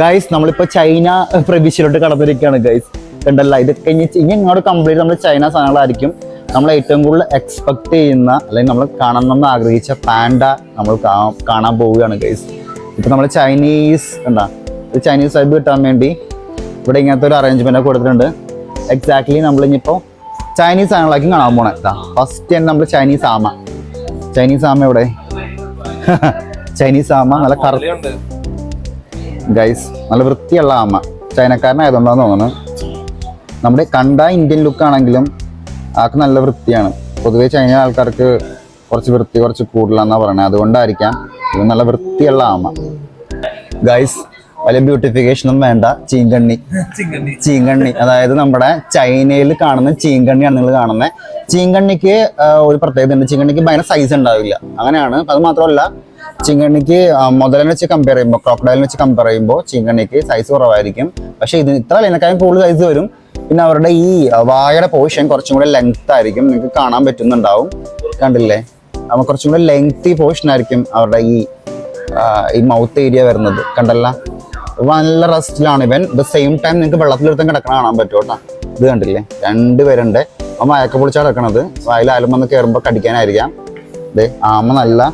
Guys നമ്മളിപ്പോ China പ്രവിശ്യയിലോട്ട് കടന്നിരിക്കുകയാണ് guys കണ്ടല്ല? ഇതൊക്കെ ഇനി ഇനി ഇങ്ങോട്ട് കംപ്ലീറ്റ് നമ്മൾ ചൈന സാധനങ്ങളായിരിക്കും. നമ്മൾ ഏറ്റവും കൂടുതൽ എക്സ്പെക്ട് ചെയ്യുന്ന അല്ലെങ്കിൽ നമ്മൾ കാണണമെന്ന് ആഗ്രഹിച്ച പാൻഡ നമ്മൾ കാണാൻ പോവുകയാണ് ഗൈസ് ഇപ്പൊ നമ്മൾ ചൈനീസ് എന്താ ചൈനീസ് വൈബ് കിട്ടാൻ വേണ്ടി ഇവിടെ ഇങ്ങനത്തെ ഒരു അറേഞ്ച്മെന്റ് ഒക്കെ കൊടുത്തിട്ടുണ്ട്. എക്സാക്ട്ലി നമ്മൾ ഇനിയിപ്പോ ചൈനീസ് സാധനങ്ങളാക്കി കാണാൻ പോണേ. ഫസ്റ്റ് തന്നെ നമ്മൾ ചൈനീസ് ആമ. ചൈനീസ് ആമ എവിടെ? ചൈനീസ് ആമ നല്ല കറ ഗൈസ് നല്ല വൃത്തിയുള്ള ആമ. ചൈനക്കാരനായതുകൊണ്ടാന്ന് തോന്നുന്നു. നമ്മുടെ കണ്ട ഇന്ത്യൻ ലുക്ക് ആണെങ്കിലും ആൾക്ക് നല്ല വൃത്തിയാണ്. പൊതുവേ ചൈന ആൾക്കാർക്ക് കുറച്ച് വൃത്തി കുറച്ച് കൂടുതലാന്നാ പറയുന്നത് അതുകൊണ്ടായിരിക്കാം ഇത് നല്ല വൃത്തിയുള്ള ആമ. ഗൈസ് വലിയ ബ്യൂട്ടിഫിക്കേഷൻ ഒന്നും വേണ്ട. ചീങ്കണ്ണി. ചീങ്കണ്ണി. അതായത് നമ്മുടെ ചൈനയിൽ കാണുന്ന ചീങ്കണ്ണിയാണ് നിങ്ങൾ കാണുന്നത് ചീങ്കണ്ണിക്ക് ഒരു പ്രത്യേകത ഉണ്ട്. ചീങ്കണ്ണിക്ക് ഭയങ്കര സൈസ് ഉണ്ടാവില്ല. അങ്ങനെയാണ്. അത് മാത്രമല്ല ചീങ്കണ്ണിക്ക് ആ, മുതലിനെ വെച്ച് കമ്പയർ ചെയ്യുമ്പോൾ ക്രോക്കഡൈലിനെ വെച്ച് കമ്പയർ ചെയ്യുമ്പോൾ ചീങ്കണ്ണിക്ക് സൈസ് കുറവായിരിക്കും. പക്ഷേ ഇത് ഇത്ര ഇതിനേക്കാളും കൂടുതൽ സൈസ് വരും. പിന്നെ അവരുടെ ഈ വായയുടെ പോർഷൻ കുറച്ചും കൂടെ ലെങ്ത് ആയിരിക്കും. നിങ്ങൾക്ക് കാണാൻ പറ്റുന്നുണ്ടാവും. കണ്ടില്ലേ? അപ്പോൾ കുറച്ചും കൂടെ ലെങ്തി പോർഷൻ ആയിരിക്കും അവരുടെ ഈ ഈ മൗത്ത് ഏരിയ വരുന്നത്. കണ്ടല്ല? നല്ല റെസ്റ്റിലാണ് ഇവൻ. ദ സെയിം ടൈം നിങ്ങൾക്ക് വെള്ളത്തിലെടുത്തും കിടക്കണ കാണാൻ പറ്റും കേട്ടോ. ഇത് കണ്ടില്ലേ? രണ്ടുപേരുണ്ട് അപ്പം മയക്ക പൊളിച്ചാണ് കിടക്കണത്. വായിൽ വന്ന് കയറുമ്പോൾ കടിക്കാനായിരിക്കാം. ദേ ആമ നല്ല